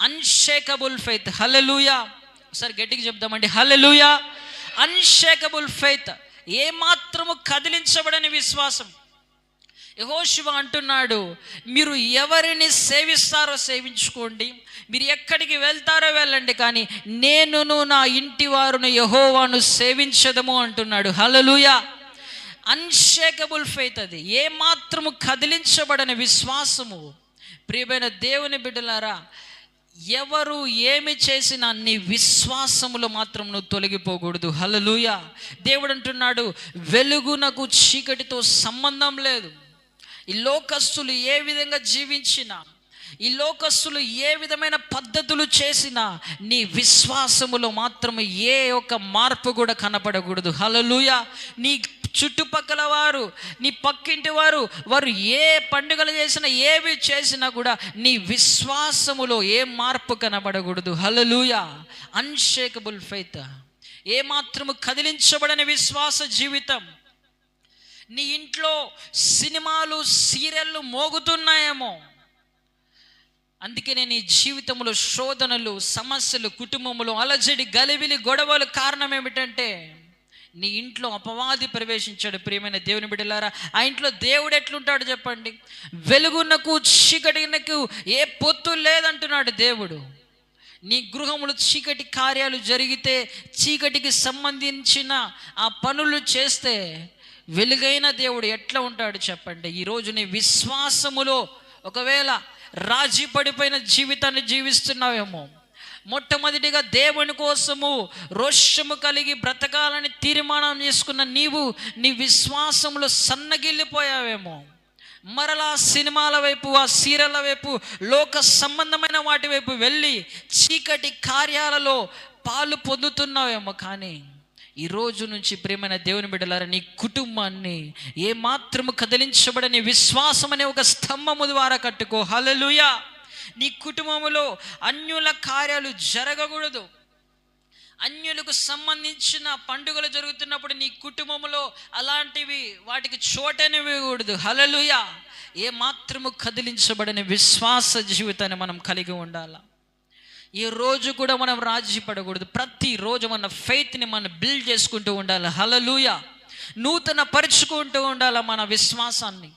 Unshakeable faith హలలుయా ఒకసారి గట్టిగా చెప్దామండి. హలలుయా unshakeable faith ఏమాత్రము కదిలించబడని విశ్వాసం. యహోశివ అంటున్నాడు మీరు ఎవరిని సేవిస్తారో సేవించుకోండి. మీరు ఎక్కడికి వెళ్తారో వెళ్ళండి కానీ నేనును నా ఇంటి వారును యహోవాను సేవించదము అంటున్నాడు. హలలుయా అన్షేకబుల్ ఫెయిత్ అది. ఏ మాత్రము కదిలించబడని విశ్వాసము. ప్రియమైన దేవుని బిడ్డలారా ఎవరు ఏమి చేసినా నీ విశ్వాసములో మాత్రం నువ్వు తొలగిపోకూడదు. హలలుయ దేవుడు అంటున్నాడు వెలుగునకు చీకటితో సంబంధం లేదు. ఈ లోకస్తులు ఏ విధంగా జీవించినా ఈ లోకస్తులు ఏ విధమైన పద్ధతులు చేసినా నీ విశ్వాసములో మాత్రం ఏ ఒక్క మార్పు కూడా కనపడకూడదు. హలలుయ నీ చుట్టుపక్కల వారు నీ పక్కింటి వారు వారు ఏ పండుగలు చేసినా ఏవి చేసినా కూడా నీ విశ్వాసములో ఏ మార్పు కనబడకూడదు. హలలుయ అన్షేకబుల్ ఫెయిత్ ఏ కదిలించబడని విశ్వాస జీవితం. నీ ఇంట్లో సినిమాలు సీరియళ్ళు మోగుతున్నాయేమో. అందుకనే నీ జీవితంలో శోధనలు సమస్యలు కుటుంబంలో అలజడి గలిబిలి గొడవలు కారణం ఏమిటంటే నీ ఇంట్లో అపవాది ప్రవేశించాడు ప్రియమైన దేవుని బిడ్డలారా. ఆ ఇంట్లో దేవుడు ఎట్లుంటాడు చెప్పండి? వెలుగునకు చీకటినకు ఏ పొత్తు లేదంటున్నాడు దేవుడు. నీ గృహములు చీకటి కార్యాలు జరిగితే చీకటికి సంబంధించిన ఆ పనులు చేస్తే వెలుగైన దేవుడు ఎట్లా ఉంటాడు చెప్పండి? ఈరోజు నీ విశ్వాసములో ఒకవేళ రాజీ పడిపోయిన జీవితాన్ని జీవిస్తున్నావేమో. మొట్టమొదటిగా దేవుని కోసము రోషము కలిగి బ్రతకాలని తీర్మానం చేసుకున్న నీవు నీ విశ్వాసంలో సన్నగిల్లిపోయావేమో. మరలా సినిమాల వైపు ఆ సీరియళ్ళ వైపు లోక సంబంధమైన వాటి వైపు వెళ్ళి చీకటి కార్యాలలో పాలు పొందుతున్నావేమో కానీ ఈ రోజు నుంచి ప్రేమైన దేవుని బిడ్డలారా నీ కుటుంబాన్ని ఏమాత్రము కదిలించబడని విశ్వాసం అనే ఒక స్తంభము ద్వారా కట్టుకో. హలలుయా నీ కుటుంబంలో అన్యుల కార్యాలు జరగకూడదు. అన్యులకు సంబంధించిన పండుగలు జరుగుతున్నప్పుడు నీ కుటుంబంలో అలాంటివి వాటికి చోటనివ్వకూడదు హలలుయ ఏ మాత్రము కదిలించబడని విశ్వాస జీవితాన్ని మనం కలిగి ఉండాల. ఈ రోజు కూడా మనం రాజీ పడకూడదు ప్రతిరోజు మన ఫెయిత్ని మనం బిల్డ్ చేసుకుంటూ ఉండాలి. హలలుయ నూతన పరుచుకుంటూ ఉండాలి మన విశ్వాసాన్ని.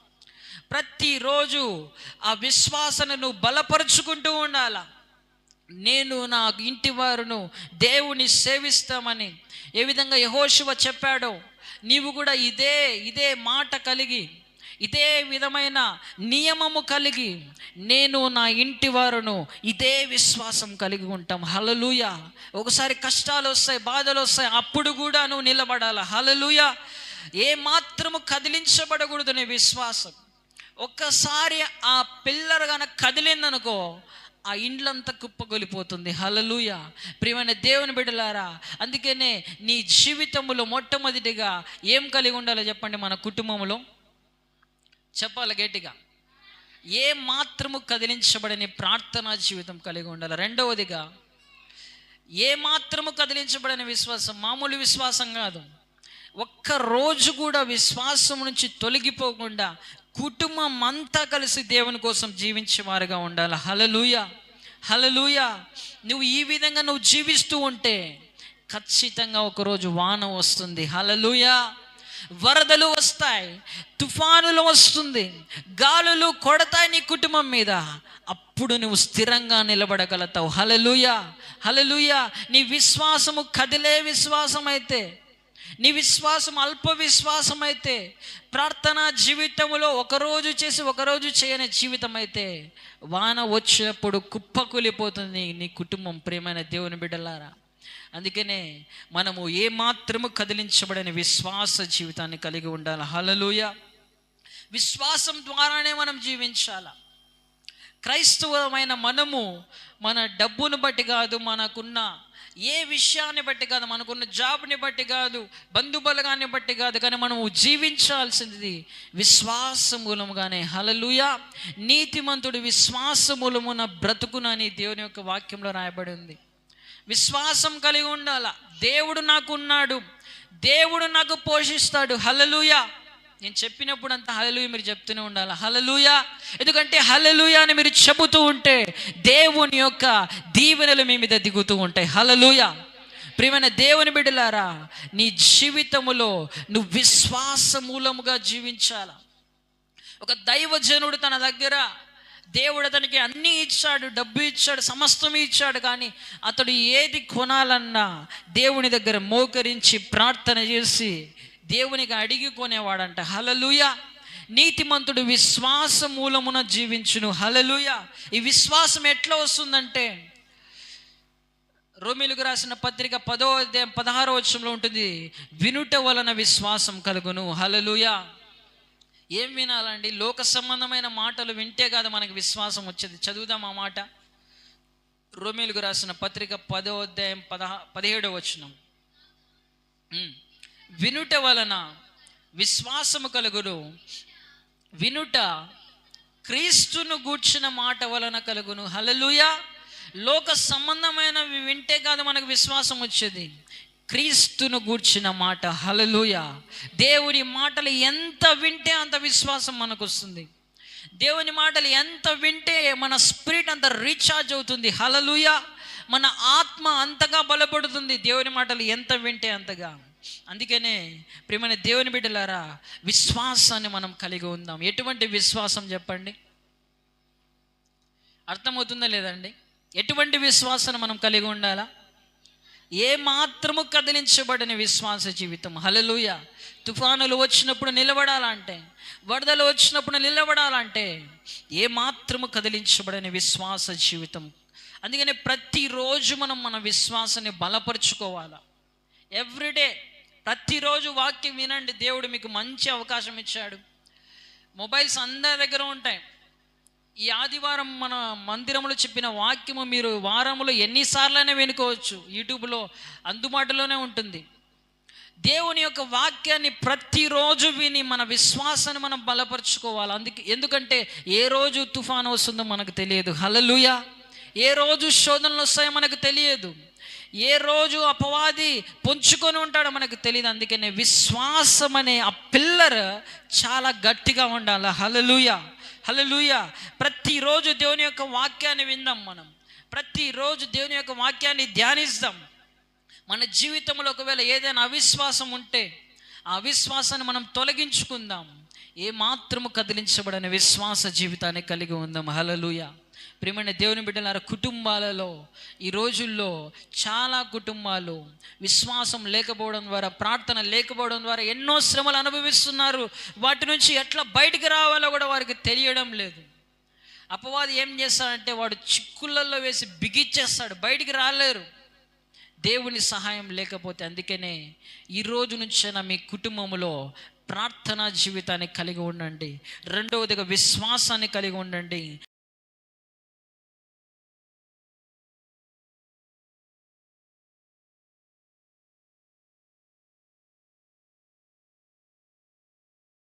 ప్రతిరోజు ఆ విశ్వాసను బలపరుచుకుంటూ ఉండాల. నేను నా ఇంటి వారును దేవుని సేవిస్తామని. ఏ విధంగా యహోశివ చెప్పాడో నీవు కూడా ఇదే ఇదే మాట కలిగి ఇదే విధమైన నియమము కలిగి నేను నా ఇంటి వారును ఇదే విశ్వాసం కలిగి ఉంటాం. హలలుయ ఒకసారి కష్టాలు వస్తాయి బాధలు వస్తాయి అప్పుడు కూడా నువ్వు నిలబడాల. హలలుయ ఏ మాత్రము కదిలించబడకూడదు నీ విశ్వాసం. ఒక్కసారి ఆ పిల్లర్ కనుక కదిలిందనుకో ఆ ఇండ్లంతా కుప్పగొలిపోతుంది. హలలుయ ప్రియమైన దేవుని బిడ్డలారా అందుకనే నీ జీవితంలో మొట్టమొదటిగా ఏం కలిగి ఉండాలో చెప్పండి మన కుటుంబంలో? చెప్పాలి గట్టిగా. ఏ మాత్రము కదిలించబడని ప్రార్థనా జీవితం కలిగి ఉండాలి? రెండవదిగా ఏ మాత్రము కదిలించబడని విశ్వాసం? మామూలు విశ్వాసం కాదు. ఒక్క రోజు కూడా విశ్వాసం నుంచి తొలగిపోకుండా కుటుంబం అంతా కలిసి దేవుని కోసం జీవించేవారుగా ఉండాలి. హలలుయ హలలుయ నువ్వు ఈ విధంగా నువ్వు జీవిస్తూ ఉంటే ఖచ్చితంగా ఒకరోజు వాన వస్తుంది. హలలుయ వరదలు వస్తాయి తుఫానులు వస్తుంది గాలులు కొడతాయి నీ కుటుంబం మీద. అప్పుడు నువ్వు స్థిరంగా నిలబడగలుగుతావు. హలలుయ హలలుయ నీ విశ్వాసము కదిలే విశ్వాసం అయితే నీ విశ్వాసం అల్ప విశ్వాసం అయితే ప్రార్థన జీవితంలో ఒకరోజు చేసి ఒకరోజు చేయని జీవితం అయితే వాన వచ్చినప్పుడు కుప్పకూలిపోతుంది నీ కుటుంబం ప్రేమైన దేవుని బిడ్డలారా. అందుకనే మనము ఏ మాత్రము కదిలించబడని విశ్వాస జీవితాన్ని కలిగి ఉండాలి. హలలుయ విశ్వాసం ద్వారానే మనం జీవించాల. క్రైస్తవమైన మనము మన డబ్బును బట్టి కాదు మనకున్న ఏ విషయాన్ని బట్టి కాదు మనకున్న జాబ్ని బట్టి కాదు బంధుబలగాన్ని బట్టి కాదు కానీ మనము జీవించాల్సింది విశ్వాస మూలముగానే హలలుయ నీతిమంతుడు విశ్వాస మూలమున బ్రతుకునని దేవుని యొక్క వాక్యంలో రాయబడి ఉంది. విశ్వాసం కలిగి ఉండాల? దేవుడు నాకు ఉన్నాడు దేవుడు నాకు పోషిస్తాడు. హలలుయా నేను చెప్పినప్పుడు అంత హలలుయ మీరు చెప్తూనే ఉండాలి. హలలుయ ఎందుకంటే హలలుయ అని మీరు చెబుతూ ఉంటే దేవుని యొక్క దీవెనలు మీ మీద దిగుతూ ఉంటాయి. హలలుయ ప్రియమైన దేవుని బిడ్డలారా నీ జీవితములో నువ్వు విశ్వాస మూలముగా జీవించాలా. ఒక దైవజనుడు తన దగ్గర దేవుడు అతనికి అన్నీ ఇచ్చాడు డబ్బు ఇచ్చాడు సమస్తం ఇచ్చాడు కానీ అతడు ఏది కొనాలన్నా దేవుని దగ్గర మోకరించి ప్రార్థన చేసి దేవునికి అడిగి కొనేవాడంట. హలలుయ నీతిమంతుడు విశ్వాస మూలమున జీవించును. హలలుయ ఈ విశ్వాసం ఎట్లా వస్తుందంటే రోమిలుకు రాసిన పత్రిక పదో అధ్యాయం పదహారో వచ్చంలో ఉంటుంది వినుట వలన విశ్వాసం కలుగును. హలలుయ ఏం వినాలండి? లోక సంబంధమైన మాటలు వింటే కాదు మనకి విశ్వాసం వచ్చేది. చదువుదాం ఆ మాట. రోమిలుకు రాసిన పత్రిక పదో అధ్యాయం పదహా పదిహేడో వచ్చినాం వినుట వలన విశ్వాసము కలుగును. వినుట క్రీస్తును గూర్చిన మాట వలన కలుగును. హలలుయ లోక సంబంధమైనవి వింటే కాదు మనకు విశ్వాసం వచ్చేది. క్రీస్తును గూర్చిన మాట. హలలుయ దేవుని మాటలు ఎంత వింటే అంత విశ్వాసం మనకు వస్తుంది దేవుని మాటలు ఎంత వింటే మన స్పిరిట్ అంత రీఛార్జ్ అవుతుంది. హలలుయ మన ఆత్మ అంతగా బలపడుతుంది. దేవుని మాటలు ఎంత వింటే అంతగా. అందుకనే ప్రియమైన దేవుని బిడ్డలారా విశ్వాసాన్ని మనం కలిగి ఉందాం. ఎటువంటి విశ్వాసం చెప్పండి? అర్థమవుతుందా లేదండి ఎటువంటి విశ్వాసాన్ని మనం కలిగి ఉండాలా? ఏ మాత్రము కదిలించబడిన విశ్వాస జీవితం. హలలుయ తుఫానులు వచ్చినప్పుడు నిలబడాలంటే వరదలు వచ్చినప్పుడు నిలబడాలంటే ఏ మాత్రము కదిలించబడిన విశ్వాస జీవితం. అందుకని ప్రతిరోజు మనం మన విశ్వాసాన్ని బలపరుచుకోవాలా. ఎవ్రీడే ప్రతిరోజు వాక్యం వినండి. దేవుడు మీకు మంచి అవకాశం ఇచ్చాడు. మొబైల్స్ అందరి దగ్గర ఉంటాయి. ఈ ఆదివారం మన మందిరంలో చెప్పిన వాక్యము మీరు వారంలో ఎన్నిసార్లైనా వినుకోవచ్చు. యూట్యూబ్లో అందుబాటులోనే ఉంటుంది. దేవుని యొక్క వాక్యాన్ని ప్రతిరోజు విని మన విశ్వాసాన్ని మనం బలపరుచుకోవాలి. అందుకే ఎందుకంటే ఏ రోజు తుఫాను వస్తుందో మనకు తెలియదు. హలలుయ ఏ రోజు శోధనలు వస్తాయో మనకు తెలియదు. ఏ రోజు అపవాది పొంచుకొని ఉంటాడో మనకు తెలియదు అందుకనే విశ్వాసం అనే ఆ పిల్లర్ చాలా గట్టిగా ఉండాలి. హలలుయ హలలుయ ప్రతిరోజు దేవుని యొక్క వాక్యాన్ని విందాం మనం. ప్రతిరోజు దేవుని యొక్క వాక్యాన్ని ధ్యానిస్తాం. మన జీవితంలో ఒకవేళ ఏదైనా అవిశ్వాసం ఉంటే ఆ అవిశ్వాసాన్ని మనం తొలగించుకుందాం. ఏ మాత్రము కదిలించబడని విశ్వాస జీవితాన్ని కలిగి ఉందాం. హలలుయా ప్రేమైన దేవుని బిడ్డలారా కుటుంబాలలో ఈ రోజుల్లో చాలా కుటుంబాలు విశ్వాసం లేకపోవడం ద్వారా ప్రార్థన లేకపోవడం ద్వారా ఎన్నో శ్రమలు అనుభవిస్తున్నారు. వాటి నుంచి ఎట్లా బయటికి రావాలో కూడా వారికి తెలియడం లేదు. అపవాది ఏం చేస్తాడంటే వాడు చిక్కులలో వేసి బిగిచ్చేస్తాడు బయటికి రాలేరు. దేవుని సహాయం లేకపోతే అందుకనే ఈ రోజు నుంచైనా మీ కుటుంబంలో ప్రార్థనా జీవితాన్ని కలిగి ఉండండి. రెండవదిగా విశ్వాసాన్ని కలిగి ఉండండి.